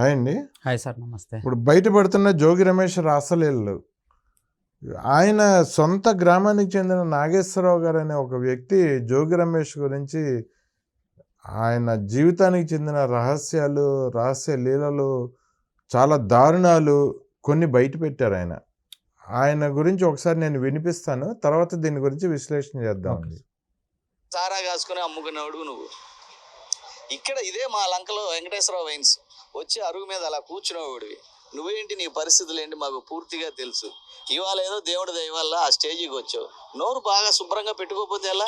Hi అండి. Hi sir నమస్తే. ఇప్పుడు బయటపడుతున్న జోగి రమేష్ రాసలీలలు ఆయన సొంత గ్రామానికి చెందిన నాగేశ్వరరావు గారు అనే ఒక వ్యక్తి జోగి రమేష్ గురించి ఆయన జీవితానికి చెందిన రహస్యాలు రహస్య లీలలు చాలా దారుణాలు కొన్ని బయట పెట్టారు ఆయన. ఆయన గురించి ఒకసారి నేను వినిపిస్తాను తర్వాత దీని గురించి విశ్లేషణ చేద్దాం. సారా. కాసుకుని అమ్ముకునేవాడు నువ్వు. ఇక్కడ ఇదే మా లంకలో వెంకటేశ్వర వైన్స్. వచ్చి అరుగు మీద అలా కూర్చునేవాడివి నువ్వేంటి నీ పరిస్థితులు ఏంటి మాకు పూర్తిగా తెలుసు. ఇవాళ ఏదో దేవుడి దయవల్ల ఆ స్టేజికి వచ్చావు. నోరు బాగా శుభ్రంగా పెట్టుకోకపోతే ఎలా?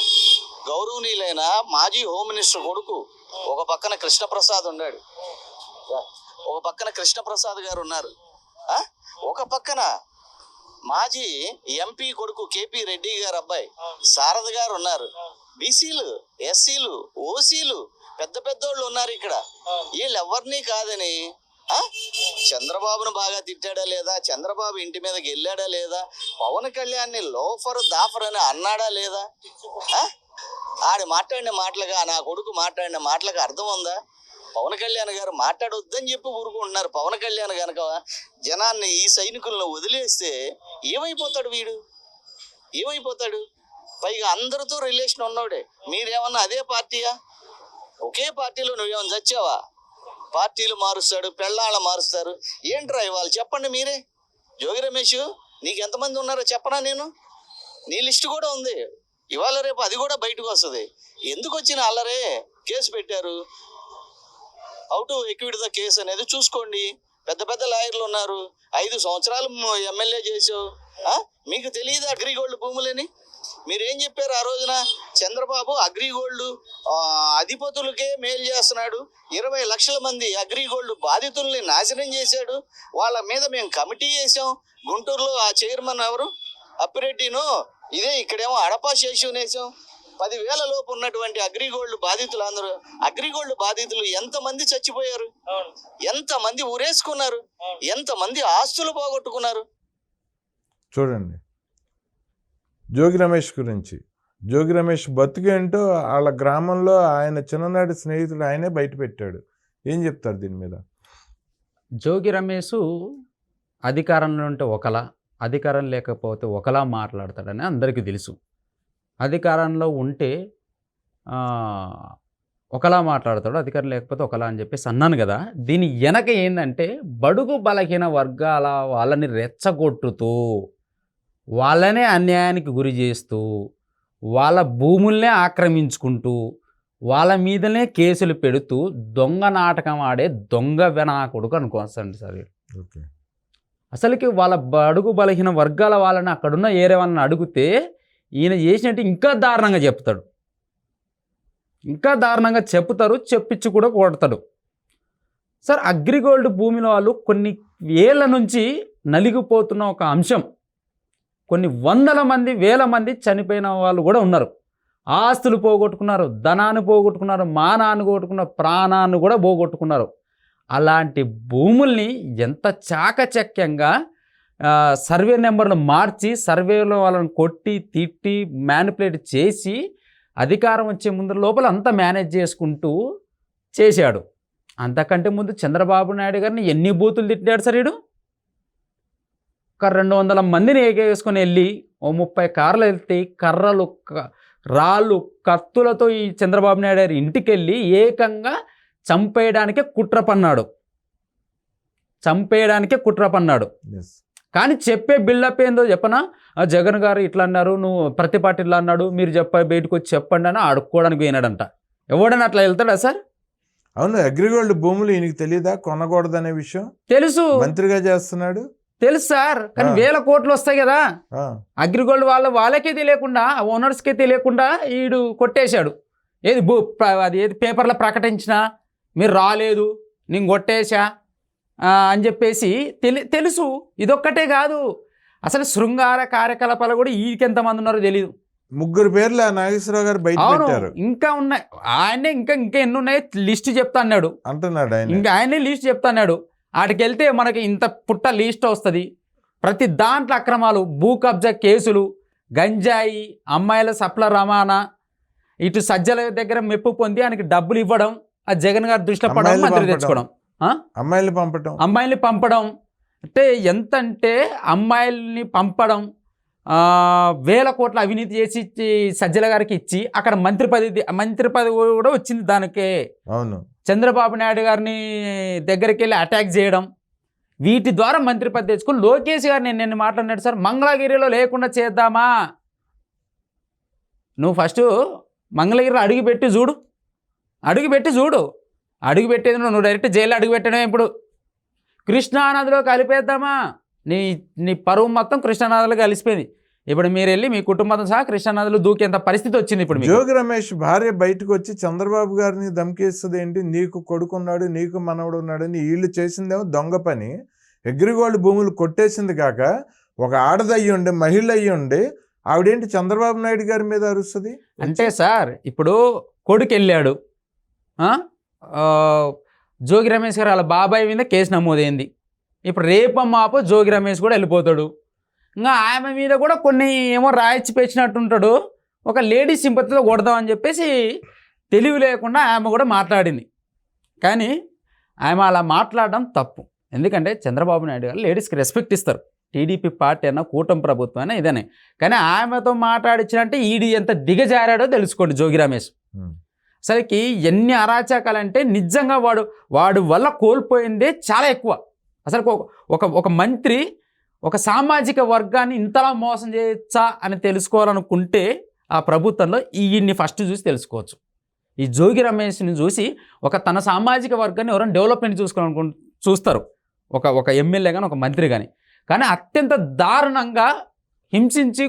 గౌరవనీయులైన మాజీ హోమ్ మినిస్టర్ కొడుకు ఒక పక్కన కృష్ణప్రసాద్ ఉన్నాడు. ఒక పక్కన కృష్ణప్రసాద్ గారు ఉన్నారు. ఒక పక్కన మాజీ ఎంపీ కొడుకు కేపీ రెడ్డి గారు అబ్బాయి. శారద గారు ఉన్నారు. బీసీలు ఎస్సీలు ఓసీలు పెద్ద పెద్దోళ్ళు ఉన్నారు ఇక్కడ. వీళ్ళు ఎవరిని కాదని? చంద్రబాబును బాగా తిట్టాడా లేదా? చంద్రబాబు ఇంటి మీదకి వెళ్ళాడా లేదా? పవన్ కళ్యాణ్ని లోఫర్ దాఫర్ అని అన్నాడా లేదా? ఆడి మాట్లాడిన మాటలుగా నా కొడుకు మాట్లాడిన మాటలకు అర్థం ఉందా? పవన్ కళ్యాణ్ గారు మాట్లాడొద్దని చెప్పి ఊరుకుంటున్నారు. పవన్ కళ్యాణ్ గనక జనాన్ని ఈ సైనికులను వదిలేస్తే ఏమైపోతాడు వీడు? ఏమైపోతాడు? పైగా అందరితో రిలేషన్ ఉన్నోడే. మీరేమన్నా అదే పార్టీయా? ఒకే పార్టీలో నువ్వేమైనా చచ్చావా? పార్టీలు మారుస్తాడు పెళ్ళాళ్ళ మారుస్తారు. ఏంట్రా ఇవాళ? చెప్పండి మీరే. జోగి రమేష్ నీకు ఎంతమంది ఉన్నారో చెప్పనా నేను? నీ లిస్ట్ కూడా ఉంది. ఇవాళ రేపు అది కూడా బయటకు వస్తుంది. ఎందుకు వచ్చిన అల్లరే? కేసు పెట్టారు. అవుట్ ఎక్విడ్ ద కేసు అనేది చూసుకోండి. పెద్ద పెద్ద లాయర్లు ఉన్నారు. ఐదు సంవత్సరాలు ఎమ్మెల్యే చేసావు మీకు తెలియదు అగ్రిగోల్డ్ భూములని? మీరేం చెప్పారు ఆ రోజున? చంద్రబాబు అగ్రిగోల్డ్ ఆ, అధిపతులకే మేలు చేస్తున్నాడు. ఇరవై లక్షల మంది అగ్రిగోల్డ్ బాధితుల్ని నాశనం చేశాడు. వాళ్ళ మీద మేము కమిటీ చేసాం గుంటూరులో ఆ చైర్మన్ ఎవరు? అప్పిరెడ్డిను ఇదే ఇక్కడేమో అడపా శేషుని వేసాం పదివేల లోపు ఉన్నటువంటి అగ్రిగోల్డ్ బాధితులు అందరూ అగ్రిగోల్డ్ బాధితులు ఎంతమంది చచ్చిపోయారు? ఎంతమంది ఊరేసుకున్నారు? ఎంతమంది ఆస్తులు పోగొట్టుకున్నారు? చూడండి. జోగి రమేష్ గురించి. జోగి రమేష్ బతుకేంటో వాళ్ళ గ్రామంలో ఆయన చిన్ననాటి స్నేహితుడు ఆయనే బయట పెట్టాడు ఏం చెప్తారు దీని మీద? జోగి రమేష్ అధికారంలో ఉంటే ఒకలా అధికారం లేకపోతే ఒకలా మాట్లాడతాడని అందరికీ తెలుసు. అధికారంలో ఉంటే ఒకలా మాట్లాడతాడు అధికారం లేకపోతే ఒకలా అని చెప్పేసి అన్నాను కదా. దీని వెనక ఏంటంటే బడుగు బలహీన వర్గాల వాళ్ళని రెచ్చగొట్టుతూ వాళ్ళనే అన్యాయానికి గురి చేస్తూ వాళ్ళ భూముల్నే ఆక్రమించుకుంటూ వాళ్ళ మీదనే కేసులు పెడుతూ దొంగ నాటకం ఆడే దొంగ వినాకుడుకు అనుకోవచ్చండి సార్. ఓకే. అసలుకి వాళ్ళ బడుగు బలహీన వర్గాల వాళ్ళని అక్కడున్న ఏరే వాళ్ళని అడిగితే ఈయన చేసినట్టు ఇంకా దారుణంగా చెప్తాడు. ఇంకా దారుణంగా చెప్తారు చెప్పించి కూడా కొడతాడు. సార్ అగ్రిగోల్డ్ భూమిలో వాళ్ళు కొన్ని ఏళ్ళ నుంచి నలిగిపోతున్న ఒక అంశం. కొన్ని వందల మంది వేల మంది చనిపోయిన వాళ్ళు కూడా ఉన్నారు. ఆస్తులు పోగొట్టుకున్నారు ధనాన్ని పోగొట్టుకున్నారు మానాన్ని పోగొట్టుకున్నారు ప్రాణాన్ని కూడా పోగొట్టుకున్నారు. అలాంటి భూముల్ని ఎంత చాకచక్యంగా సర్వే నెంబర్లు మార్చి సర్వేలో వాళ్ళని కొట్టి తిట్టి మ్యానిపులేట్ చేసి అధికారం వచ్చే ముందు లోపల అంతా మేనేజ్ చేసుకుంటూ చేశాడు. అంతకంటే ముందు చంద్రబాబు నాయుడు గారిని ఎన్ని బూతులు తిట్టాడు సార్ వీడు ఒక రెండు వందల మందిని ఏకేసుకొని వెళ్ళి ఓ ముప్పై కార్లు వెళ్తే కర్రలు రాళ్ళు కత్తులతో ఈ చంద్రబాబు నాయుడు గారి ఇంటికి వెళ్ళి ఏకంగా చంపేయడానికే కుట్ర పన్నాడు. చంపేయడానికే కుట్ర పన్నాడు. కానీ చెప్పే బిల్డప్ ఏందో చెప్పనా? జగన్ గారు ఇట్లా అన్నారు నువ్వు ప్రతి పార్టీ ఇట్లా అన్నాడు మీరు చెప్ప బయటకు వచ్చి చెప్పండి అని అడుక్కోవడానికి పోయినాడంట. ఎవడన్నా అట్లా వెళ్తాడా సార్? అవును అగ్రిగోల్డ్ భూములు ఈయనకి తెలియదా కొనకూడదనే విషయం? తెలుసు. మంత్రిగా చేస్తున్నాడు? తెలుసు సార్ కానీ. వేల కోట్లు వస్తాయి కదా. అగ్రిగోల్డ్ వాళ్ళ వాళ్ళకే తెలియకుండా ఓనర్స్కే తెలియకుండా ఈడు కొట్టేశాడు. ఏది ప్ర- అది ఏది పేపర్లో ప్రకటించినా మీరు రాలేదు నేను కొట్టేశా అని చెప్పేసి తెలి తెలుసు. ఇదొక్కటే కాదు. అసలు శృంగార కార్యకలాపాలు కూడా ఈకి ఎంతమంది ఉన్నారో తెలియదు ముగ్గురు పేర్లు నాగేశ్వరరావు గారు బయట అవును పెట్టారు. ఇంకా ఉన్నాయి. ఆయనే ఇంకా ఇంకా ఎన్ని ఉన్నాయి లిస్ట్ చెప్తా అన్నాడు. అంటున్నాడు ఆయన. ఇంకా ఆయనే లిస్ట్ చెప్తా అన్నాడు. వాటికి వెళ్తే మనకి ఇంత పుట్ట లిస్ట్ వస్తుంది. ప్రతి దాంట్లో అక్రమాలు భూ కబ్జా కేసులు గంజాయి అమ్మాయిల సప్ల రవాణా ఇటు సజ్జల దగ్గర మెప్పు పొంది ఆయనకి డబ్బులు ఇవ్వడం ఆ జగన్ గారి దృష్టిలో పడడం మంత్రి పంపడం. తెచ్చుకోవడం? అమ్మాయిల్ని పంపటం. అమ్మాయిల్ని పంపడం. అంటే ఎంత అంటే అమ్మాయిల్ని పంపడం. వేల కోట్ల అవినీతి చేసి ఇచ్చి సజ్జల గారికి ఇచ్చి అక్కడ మంత్రి పదవి మంత్రి పదవి కూడా వచ్చింది దానికే. అవును. చంద్రబాబు నాయుడు గారిని దగ్గరికి వెళ్ళి అటాక్ చేయడం వీటి ద్వారా మంత్రి పదవి తెచ్చుకుని లోకేష్ గారు నేను నిన్న మాట్లాడినాడు సార్ మంగళగిరిలో లేకుండా చేద్దామా? నువ్వు ఫస్ట్ మంగళగిరిలో అడుగు పెట్టి చూడు. అడుగు పెట్టి చూడు. అడుగు పెట్టేది నువ్వు నువ్వు డైరెక్ట్ జైలు అడుగు పెట్టడమే ఇప్పుడు. కృష్ణానదిలో కలిపేద్దామా? నీ నీ పరువు మొత్తం కృష్ణానదిలో కలిసిపోయింది. ఇప్పుడు మీరు వెళ్ళి మీ కుటుంబంతో సహా కృష్ణానదిలో దూకేంత పరిస్థితి వచ్చింది ఇప్పుడు జోగి రమేష్ భార్య బయటకు వచ్చి చంద్రబాబు గారిని దమ్కేస్తుంది ఏంటి? నీకు కొడుకున్నాడు నీకు మనవడు ఉన్నాడని వీళ్ళు చేసిందేమో దొంగ పని. అగ్రిగోల్డ్ భూములు కొట్టేసింది కాక ఒక ఆడదయ్యి ఉండి మహిళ అయ్యి ఉండి ఆవిడేంటి చంద్రబాబు నాయుడు గారి మీద అరుస్తుంది? అంటే సార్ ఇప్పుడు కొడుకు వెళ్ళాడు జోగి రమేష్ గారు వాళ్ళ బాబాయ్ మీద కేసు నమోదైంది. ఇప్పుడు రేప మాపో జోగి రమేష్ కూడా వెళ్ళిపోతాడు. ఇంకా ఆమె మీద కూడా కొన్ని ఏమో రాయిచ్చి పెంచినట్టుంటాడు ఒక లేడీ సింపతిలో కొడదామని చెప్పేసి తెలివి లేకుండా ఆమె కూడా మాట్లాడింది. కానీ ఆమె అలా మాట్లాడడం తప్పు. ఎందుకంటే చంద్రబాబు నాయుడు గారు లేడీస్కి రెస్పెక్ట్ ఇస్తారు. టీడీపీ పార్టీ అయినా కూటమి ప్రభుత్వం అయినా ఇదనే. కానీ ఆమెతో మాట్లాడించినంటే ఈడి ఎంత దిగజారాడో తెలుసుకోండి జోగి రమేష్. అసలుకి ఎన్ని అరాచకాలంటే నిజంగా వాడు వాడు వల్ల కోల్పోయిందే చాలా ఎక్కువ. అసలు ఒక- ఒక మంత్రి ఒక సామాజిక వర్గాన్ని ఇంతలా మోసం చేయొచ్చా అని తెలుసుకోవాలనుకుంటే ఆ ప్రభుత్వంలో ఈయన్ని ఫస్ట్ చూసి తెలుసుకోవచ్చు. ఈ జోగి రమేష్ని చూసి ఒక తన సామాజిక వర్గాన్ని ఎవరైనా డెవలప్మెంట్ చూసుకోవాలనుకు చూస్తారు. ఒక ఒక ఎమ్మెల్యే కానీ ఒక మంత్రి కానీ కానీ అత్యంత దారుణంగా హింసించి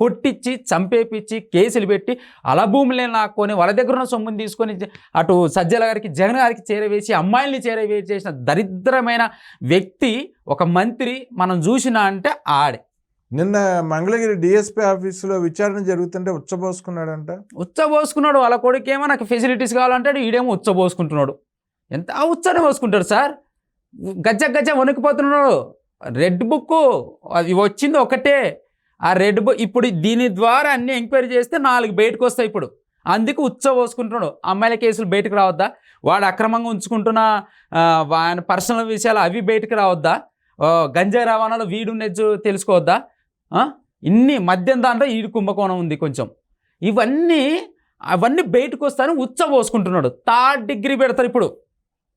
కొట్టించి చంపేపిచ్చి కేసులు పెట్టి అలా భూములే నాక్కొని వాళ్ళ దగ్గర ఉన్న సొమ్ముని తీసుకొని అటు సజ్జల గారికి జగన్ గారికి చేరవేసి అమ్మాయిల్ని చేరవేసి చేసిన దరిద్రమైన వ్యక్తి ఒక మంత్రి మనం చూసిన అంటే ఆడే. నిన్న మంగళగిరి డిఎస్పీ ఆఫీసులో విచారణ జరుగుతుంటే ఉచ్చబోసుకున్నాడంట. ఉచ్చబోసుకున్నాడు. వాళ్ళ కొడుకేమో నాకు ఫెసిలిటీస్ కావాలంటాడు ఈడేమో ఉచ్చబోసుకుంటున్నాడు. ఎంత ఉచ్చనే పోసుకుంటాడు సార్? గజ్జ గజ్జ వణికిపోతున్నాడు. రెడ్ బుక్ అది వచ్చింది ఒకటే. ఆ రెడ్ బుక్ ఇప్పుడు దీని ద్వారా అన్ని ఎంక్వైరీ చేస్తే నాలుగు బయటకు వస్తాయి ఇప్పుడు. అందుకు ఉచ్చ పోసుకుంటున్నాడు. అమ్మాయిల కేసులు బయటకు రావద్దా? వాడు అక్రమంగా ఉంచుకుంటున్న ఆయన పర్సనల్ విషయాలు అవి బయటకు రావద్దా? గంజాయి రవాణాలో వీడు నెజ్జు తెలుసుకోవద్దా? ఇన్ని మద్యం దాంట్లో ఈడు కుంభకోణం ఉంది కొంచెం. ఇవన్నీ అవన్నీ బయటకు వస్తాను ఉచ్చ పోసుకుంటున్నాడు. థర్డ్ డిగ్రీ పెడతారు ఇప్పుడు.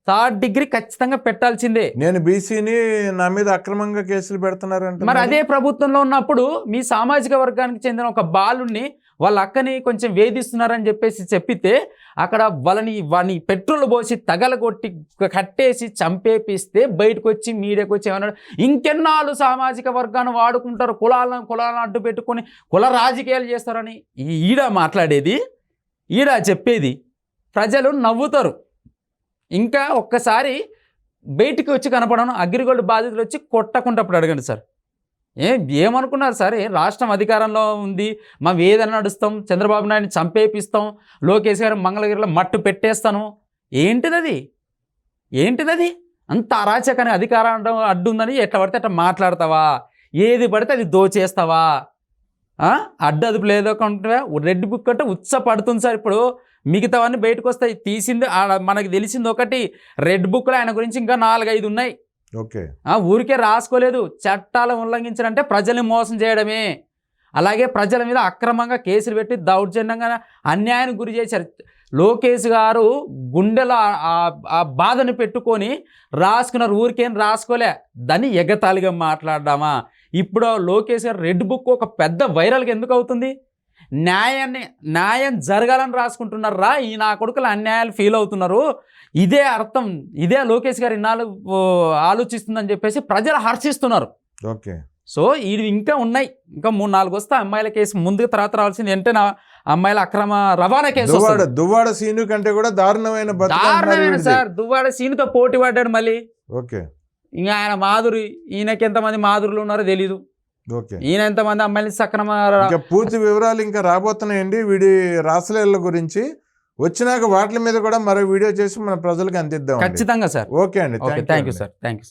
థర్డ్ డిగ్రీ ఖచ్చితంగా పెట్టాల్సిందే. నేను బీసీని నా మీద అక్రమంగా కేసులు పెడుతున్నారంట మరి అదే ప్రభుత్వంలో ఉన్నప్పుడు మీ సామాజిక వర్గానికి చెందిన ఒక బాలుని వాళ్ళ అక్కని కొంచెం వేధిస్తున్నారని చెప్పేసి చెప్పితే అక్కడ వాళ్ళని వాళ్ళని పెట్రోల్ పోసి తగలగొట్టి కట్టేసి చంపేపిస్తే బయటకు వచ్చి మీడియాకి వచ్చి ఏమన్నాడు ఇంకెన్నాళ్ళు సామాజిక వర్గాన్ని వాడుకుంటారు కులాలను కులాలను అడ్డు పెట్టుకొని కుల రాజకీయాలు చేస్తారని ఈడ మాట్లాడేది ఈడ చెప్పేది ప్రజలు నవ్వుతారు. ఇంకా ఒక్కసారి బయటికి వచ్చి కనపడను అగ్రిగోల్డ్ బాధితులు వచ్చి కొట్టకుంటప్పుడు అడగండి సార్. ఏ ఏమనుకున్నారు సార్? రాష్ట్రం అధికారంలో ఉంది మేము ఏదైనా నడుస్తాం చంద్రబాబు నాయుడిని చంపేపిస్తాం లోకేష్ గారు మంగళగిరిలో మట్టు పెట్టేస్తాను. ఏంటిదది? ఏంటిదది? ఏంటిది అది అంత అరాచకని అధికారం అడ్డు ఉందని ఎట్లా పడితే అట్లా మాట్లాడతావా? ఏది పడితే అది దోచేస్తావా? అడ్డదుపు అడ్డు లేదో రెడ్ బుక్ అంటే ఉత్స పడుతుంది సార్ ఇప్పుడు. మిగతావన్నీ బయటకు వస్తాయి తీసింది మనకి తెలిసింది ఒకటి రెడ్ బుక్లో ఆయన గురించి ఇంకా నాలుగైదు ఉన్నాయి ఓకే. ఆ, ఊరికే రాసుకోలేదు. చట్టాలు ఉల్లంఘించారంటే ప్రజల్ని మోసం చేయడమే. అలాగే ప్రజల మీద అక్రమంగా కేసులు పెట్టి దౌర్జన్యంగా అన్యాయానికి గురి చేశారు. లోకేష్ గారు గుండెలో ఆ బాధను పెట్టుకొని రాసుకున్నారు. ఊరికేం రాసుకోలే. దాన్ని ఎగతాళిగా మాట్లాడదామా? ఇప్పుడు లోకేష్ గారు రెడ్ బుక్ ఒక పెద్ద వైరల్గా ఎందుకు అవుతుంది? న్యాయాన్ని న్యాయం జరగాలని రాసుకుంటున్నారా? ఈ నా కొడుకులు అన్యాయాలు ఫీల్ అవుతున్నారు. ఇదే అర్థం ఇదే లోకేష్ గారు ఇన్నాళ్ళు ఆలోచిస్తుందని చెప్పేసి ప్రజలు హర్షిస్తున్నారు. ఓకే. సో ఇవి ఇంకా ఉన్నాయి. ఇంకా మూడు నాలుగు వస్తే అమ్మాయిల కేసు ముందుకు తర్వాత రావాల్సింది అంటే నా అమ్మాయిల అక్రమ రవాణా కేసు దువ్వాడ సీను కంటే కూడా దారుణమైన దారుణమైన. సార్ దువ్వాడ సీనుతో పోటీ పడ్డాడు మళ్ళీ. ఓకే. ఇంకా ఆయన మాధురి ఈయనకి ఎంతమంది మాధురులు ఉన్నారో తెలీదు. ఈయన ఎంతమంది అమ్మాయిని సక్రమ పూర్తి వివరాలు ఇంకా రాబోతున్నాయండి. వీడి రాసలేళ్ళ గురించి వచ్చినాక వాటి మీద కూడా మరో వీడియో చేసి మన ప్రజలకు అందిద్దాం ఖచ్చితంగా సార్. ఓకే అండి. Thank you sir. Thank you